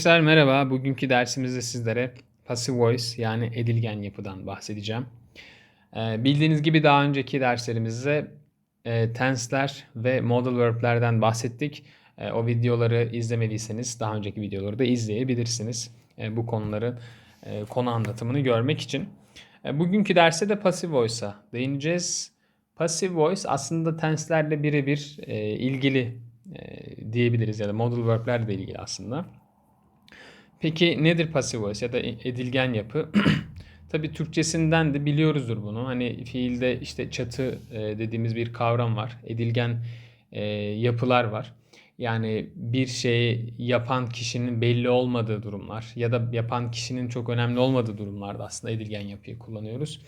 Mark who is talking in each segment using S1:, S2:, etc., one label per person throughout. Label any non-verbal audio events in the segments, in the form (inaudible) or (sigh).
S1: Arkadaşlar merhaba. Bugünkü dersimizde sizlere passive voice yani edilgen yapıdan bahsedeceğim. Ee, bildiğiniz gibi daha önceki derslerimizde e, tense'ler ve modal verb'lerden bahsettik. E, o videoları izlemediyseniz daha önceki videoları da izleyebilirsiniz. E, bu konuların e, konu anlatımını görmek için. E, bugünkü derste de passive voice'a değineceğiz. Passive voice aslında tense'lerle birebir e, ilgili e, diyebiliriz ya da modal verb'lerle ilgili aslında. Peki nedir passive voice ya da edilgen yapı? (clears throat) Tabii Türkçesinden de biliyoruzdur bunu. Hani fiilde işte çatı e, dediğimiz bir kavram var. Edilgen e, yapılar var. Yani bir şeyi yapan kişinin belli olmadığı durumlar ya da yapan kişinin çok önemli olmadığı durumlarda aslında edilgen yapıyı kullanıyoruz.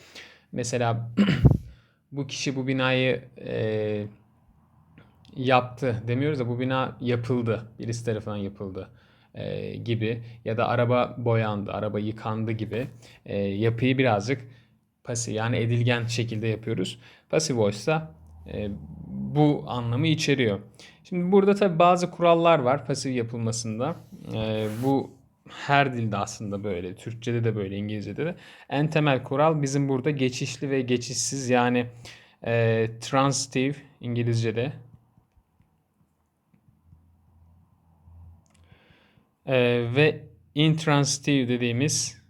S1: Mesela (clears throat) bu kişi bu binayı e, yaptı demiyoruz da bu bina yapıldı. Birisi tarafından yapıldı e, gibi ya da araba boyandı, araba yıkandı gibi e, yapıyı birazcık pasif yani edilgen şekilde yapıyoruz. Passive voice ise bu anlamı içeriyor. Şimdi burada tabi bazı kurallar var pasif yapılmasında. E, bu her dilde aslında böyle. Türkçede de böyle, İngilizce'de de. En temel kural bizim burada geçişli ve geçişsiz yani e, transitive İngilizce'de e, ve intransitive dediğimiz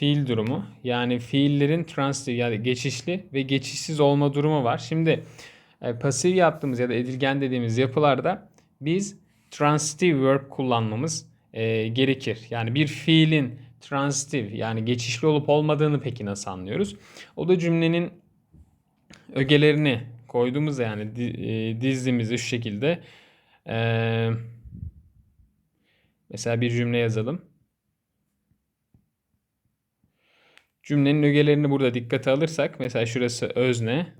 S1: fiil durumu. Yani fiillerin transitive yani geçişli ve geçişsiz olma durumu var. Şimdi e, pasif yaptığımız ya da edilgen dediğimiz yapılarda biz transitive verb kullanmamız e, gerekir. Yani bir fiilin transitive yani geçişli olup olmadığını peki nasıl anlıyoruz? O da cümlenin ögelerini koyduğumuzda yani e, dizdiğimizde şu şekilde e, mesela bir cümle yazalım. Cümlenin ögelerini burada dikkate alırsak mesela şurası özne,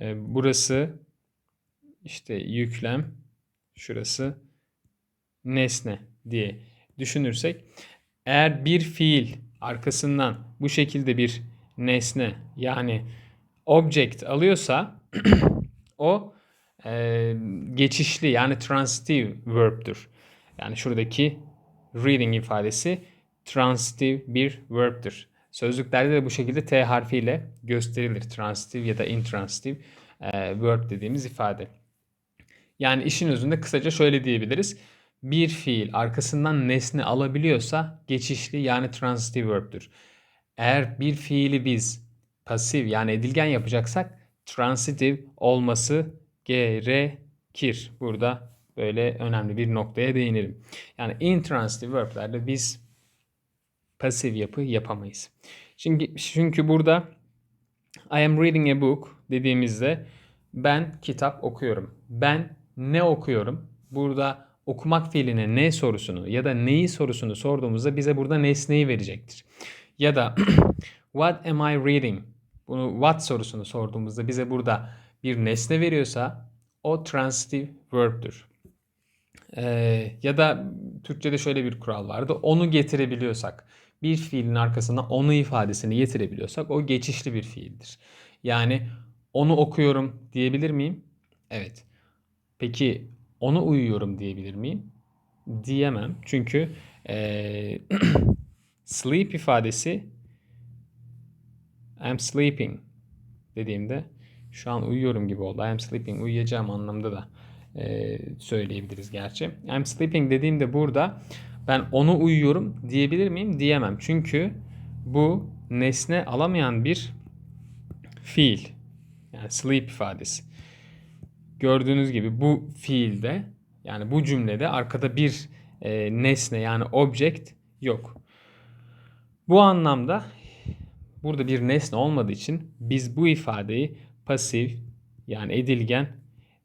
S1: e, burası işte yüklem, şurası nesne diye düşünürsek eğer bir fiil arkasından bu şekilde bir nesne yani object alıyorsa (clears throat) o e, geçişli yani transitive verb'tür. Yani şuradaki reading ifadesi transitive bir verb'tür. Sözlüklerde de bu şekilde T harfiyle gösterilir. Transitive ya da intransitive e, verb dediğimiz ifade. Yani işin özünde kısaca şöyle diyebiliriz. Bir fiil arkasından nesne alabiliyorsa geçişli yani transitive verb'tür. Eğer bir fiili biz pasif yani edilgen yapacaksak transitive olması gerekir. Burada böyle önemli bir noktaya değinelim. Yani intransitive verb'lerde biz pasif yapı yapamayız. Çünkü, çünkü burada I am reading a book dediğimizde ben kitap okuyorum. Ben ne okuyorum? Burada okumak fiiline ne sorusunu ya da neyi sorusunu sorduğumuzda bize burada nesneyi verecektir. Ya da (clears throat) what am I reading? Bunu what sorusunu sorduğumuzda bize burada bir nesne veriyorsa o transitive verb'dür. Ee, ya da Türkçe'de şöyle bir kural vardı. Onu getirebiliyorsak, bir fiilin arkasına onu ifadesini getirebiliyorsak o geçişli bir fiildir. Yani onu okuyorum diyebilir miyim? Evet. Peki onu uyuyorum diyebilir miyim? Diyemem. Çünkü ee, (clears throat) sleep ifadesi I'm sleeping dediğimde şu an uyuyorum gibi oldu. I'm sleeping uyuyacağım anlamda da e, söyleyebiliriz gerçi. I'm sleeping dediğimde burada ben onu uyuyorum diyebilir miyim? Diyemem. Çünkü bu nesne alamayan bir fiil. Yani sleep ifadesi. Gördüğünüz gibi bu fiilde yani bu cümlede arkada bir e, nesne yani object yok. Bu anlamda Burada bir nesne olmadığı için biz bu ifadeyi pasif yani edilgen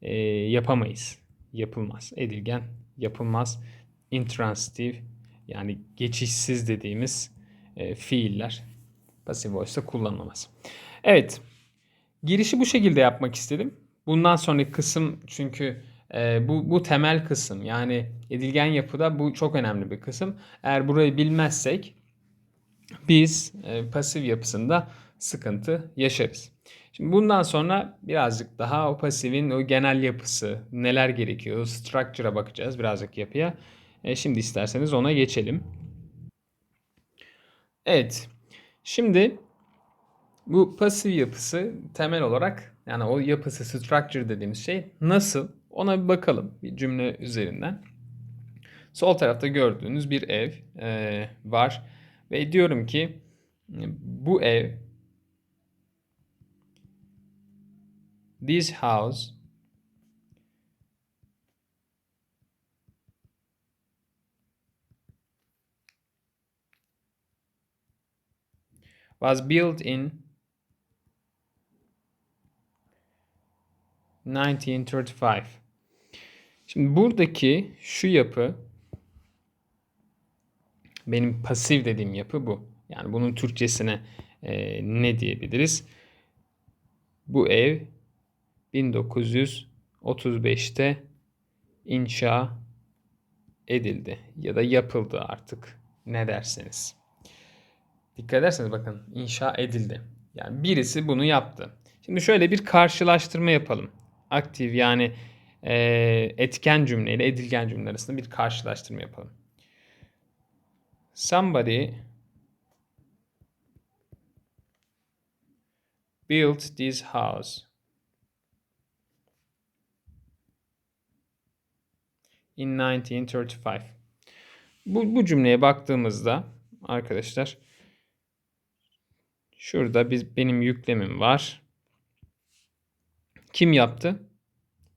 S1: e, yapamayız. Yapılmaz. Edilgen yapılmaz. Intransitive yani geçişsiz dediğimiz e, fiiller pasif voice'da kullanılamaz. Evet. Girişi bu şekilde yapmak istedim. Bundan sonraki kısım çünkü e, bu, bu temel kısım yani edilgen yapıda bu çok önemli bir kısım. Eğer burayı bilmezsek biz e, pasif yapısında sıkıntı yaşarız. Şimdi bundan sonra birazcık daha o pasifin o genel yapısı, neler gerekiyor, structure'a bakacağız birazcık yapıya. E, şimdi isterseniz ona geçelim. Evet. Şimdi bu pasif yapısı temel olarak yani o yapısı structure dediğimiz şey nasıl? Ona bir bakalım bir cümle üzerinden. Sol tarafta gördüğünüz bir ev e, var ve diyorum ki bu ev this house was built in 1935. Şimdi buradaki şu yapı benim pasif dediğim yapı bu. Yani bunun Türkçesine e, ne diyebiliriz? Bu ev 1935'te inşa edildi ya da yapıldı artık ne derseniz. Dikkat ederseniz bakın inşa edildi. Yani birisi bunu yaptı. Şimdi şöyle bir karşılaştırma yapalım. Aktif yani e, etken cümle ile edilgen cümle arasında bir karşılaştırma yapalım. Somebody built this house. In 1935. Bu, bu cümleye baktığımızda arkadaşlar şurada biz benim yüklemim var. Kim yaptı?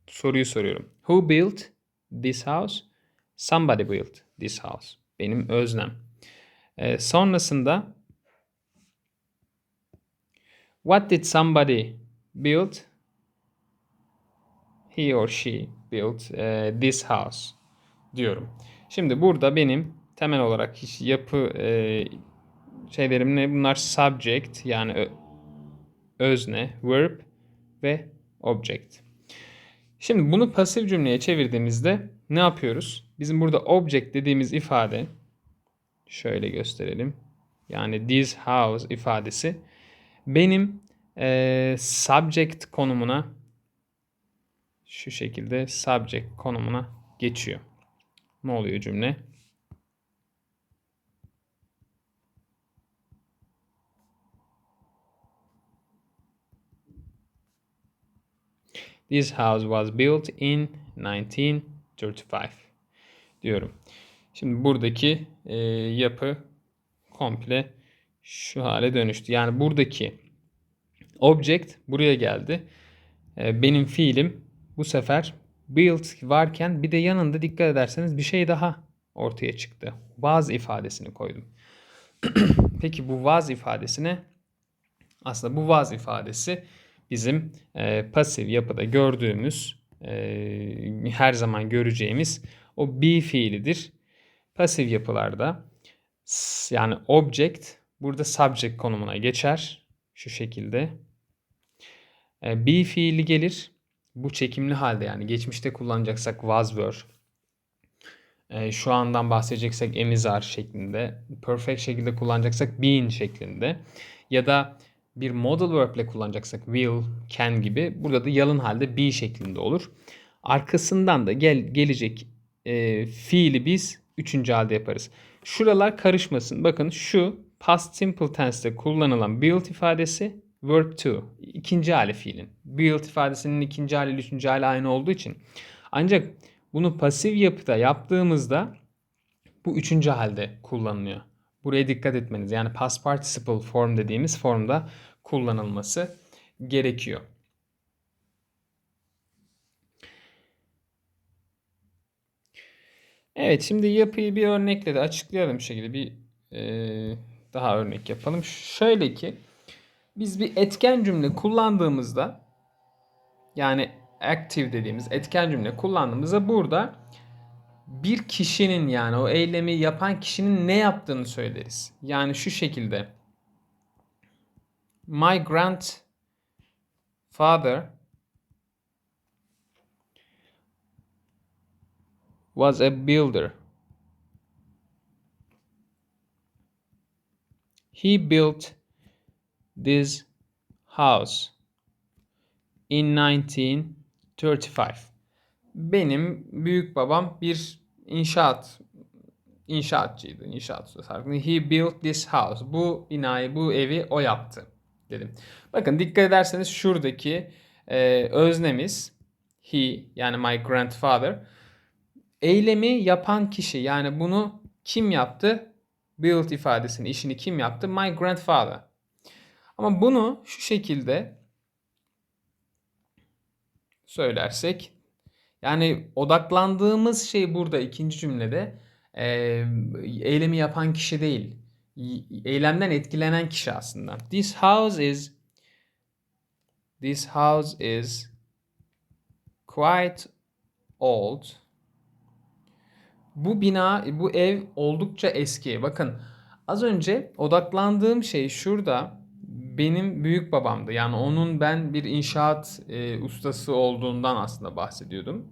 S1: Soruyu soruyorum. Who built this house? Somebody built this house. Benim öznem. Ee, sonrasında What did somebody build? He or she built uh, this house diyorum. Şimdi burada benim temel olarak yapı e, şeylerim ne? Bunlar subject yani özne, verb ve object. Şimdi bunu pasif cümleye çevirdiğimizde ne yapıyoruz? Bizim burada object dediğimiz ifade şöyle gösterelim. Yani this house ifadesi benim e, subject konumuna şu şekilde subject konumuna geçiyor. Ne oluyor cümle? This house was built in 1935 diyorum. Şimdi buradaki e, yapı komple şu hale dönüştü. Yani buradaki object buraya geldi. E, benim fiilim bu sefer built varken bir de yanında dikkat ederseniz bir şey daha ortaya çıktı. Was ifadesini koydum. (clears throat) Peki bu was ifadesine aslında bu was ifadesi bizim e, pasif yapıda gördüğümüz e, her zaman göreceğimiz o be fiilidir. Pasif yapılarda yani object burada subject konumuna geçer. Şu şekilde. E, be fiili gelir. Bu çekimli halde yani geçmişte kullanacaksak was were. E, şu andan bahsedeceksek emizar şeklinde. Perfect şekilde kullanacaksak been şeklinde. Ya da bir modal verb ile kullanacaksak will, can gibi burada da yalın halde be şeklinde olur. Arkasından da gel, gelecek e, fiili biz üçüncü halde yaparız. Şuralar karışmasın. Bakın şu past simple tense'te kullanılan build ifadesi verb to ikinci hali fiilin. Build ifadesinin ikinci hali ile üçüncü hali aynı olduğu için. Ancak bunu pasif yapıda yaptığımızda bu üçüncü halde kullanılıyor. Buraya dikkat etmeniz. Yani past participle form dediğimiz formda kullanılması gerekiyor. Evet şimdi yapıyı bir örnekle de açıklayalım şekilde bir e, daha örnek yapalım. Şöyle ki biz bir etken cümle kullandığımızda yani active dediğimiz etken cümle kullandığımızda burada bir kişinin yani o eylemi yapan kişinin ne yaptığını söyleriz. Yani şu şekilde My grandfather was a builder. He built this house. in 1935. Benim büyük babam bir inşaat inşaatçıydı. İnşaat ustası. He built this house. Bu binayı, bu evi o yaptı dedim. Bakın dikkat ederseniz şuradaki e, öznemiz he yani my grandfather eylemi yapan kişi yani bunu kim yaptı? Built ifadesini, işini kim yaptı? My grandfather. Ama bunu şu şekilde söylersek yani odaklandığımız şey burada ikinci cümlede e, eylemi yapan kişi değil. Eylemden etkilenen kişi aslında. This house is this house is quite old. Bu bina, bu ev oldukça eski. Bakın az önce odaklandığım şey şurada benim büyük babamdı. Yani onun ben bir inşaat e, ustası olduğundan aslında bahsediyordum.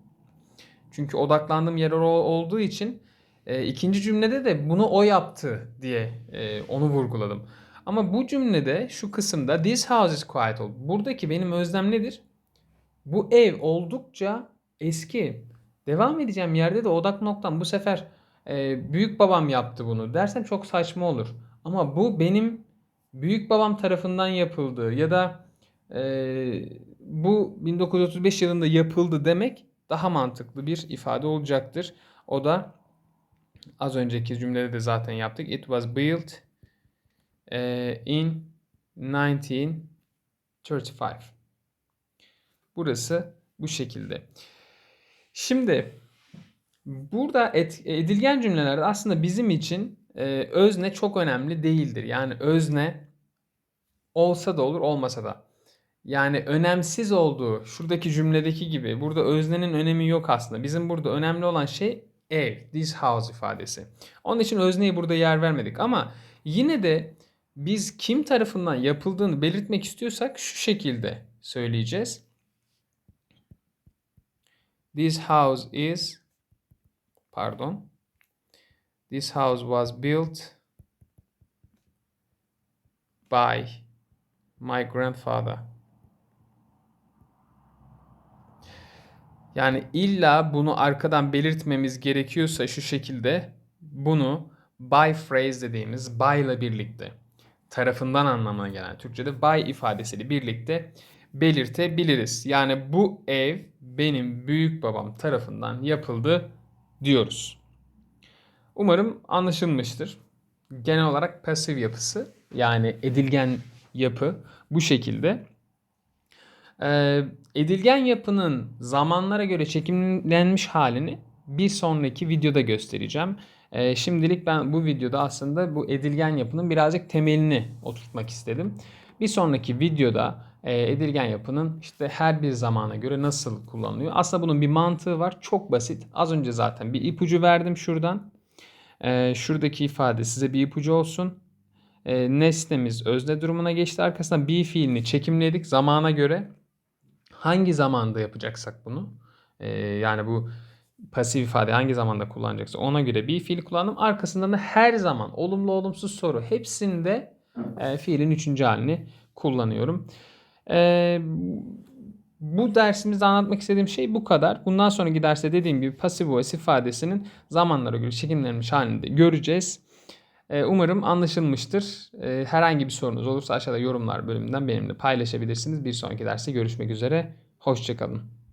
S1: Çünkü odaklandığım yer o olduğu için e, ikinci cümlede de bunu o yaptı diye e, onu vurguladım. Ama bu cümlede şu kısımda this house is quiet old. Buradaki benim özlem nedir? Bu ev oldukça eski. Devam edeceğim yerde de odak noktam bu sefer e, büyük babam yaptı bunu dersem çok saçma olur. Ama bu benim büyük babam tarafından yapıldı ya da e, bu 1935 yılında yapıldı demek daha mantıklı bir ifade olacaktır. O da az önceki cümlede de zaten yaptık. It was built e, in 1935. Burası bu şekilde. Şimdi burada et, edilgen cümlelerde aslında bizim için e, özne çok önemli değildir. Yani özne olsa da olur olmasa da. Yani önemsiz olduğu şuradaki cümledeki gibi burada öznenin önemi yok aslında. Bizim burada önemli olan şey ev, this house ifadesi. Onun için özneyi burada yer vermedik ama yine de biz kim tarafından yapıldığını belirtmek istiyorsak şu şekilde söyleyeceğiz. This house is pardon. This house was built by my grandfather. Yani illa bunu arkadan belirtmemiz gerekiyorsa şu şekilde bunu by phrase dediğimiz by ile birlikte tarafından anlamına gelen Türkçe'de by ifadesiyle birlikte belirtebiliriz. Yani bu ev benim büyük babam tarafından yapıldı diyoruz. Umarım anlaşılmıştır. Genel olarak pasif yapısı yani edilgen yapı bu şekilde. Ee, edilgen yapının zamanlara göre çekimlenmiş halini bir sonraki videoda göstereceğim. Ee, şimdilik ben bu videoda aslında bu edilgen yapının birazcık temelini oturtmak istedim. Bir sonraki videoda e, edilgen yapının işte her bir zamana göre nasıl kullanılıyor. Aslında bunun bir mantığı var. Çok basit. Az önce zaten bir ipucu verdim şuradan. Ee, şuradaki ifade size bir ipucu olsun. Ee, nesnemiz özne durumuna geçti. Arkasından be fiilini çekimledik zamana göre. Hangi zamanda yapacaksak bunu. Yani bu pasif ifade hangi zamanda kullanacaksa ona göre bir fiil kullandım. Arkasından da her zaman olumlu olumsuz soru hepsinde e, fiilin üçüncü halini kullanıyorum. E, bu dersimizde anlatmak istediğim şey bu kadar. Bundan sonraki derste dediğim gibi pasif voice ifadesinin zamanlara göre çekimlenmiş halini de göreceğiz. E, umarım anlaşılmıştır. E, herhangi bir sorunuz olursa aşağıda yorumlar bölümünden benimle paylaşabilirsiniz. Bir sonraki derste görüşmek üzere. Hoşçakalın.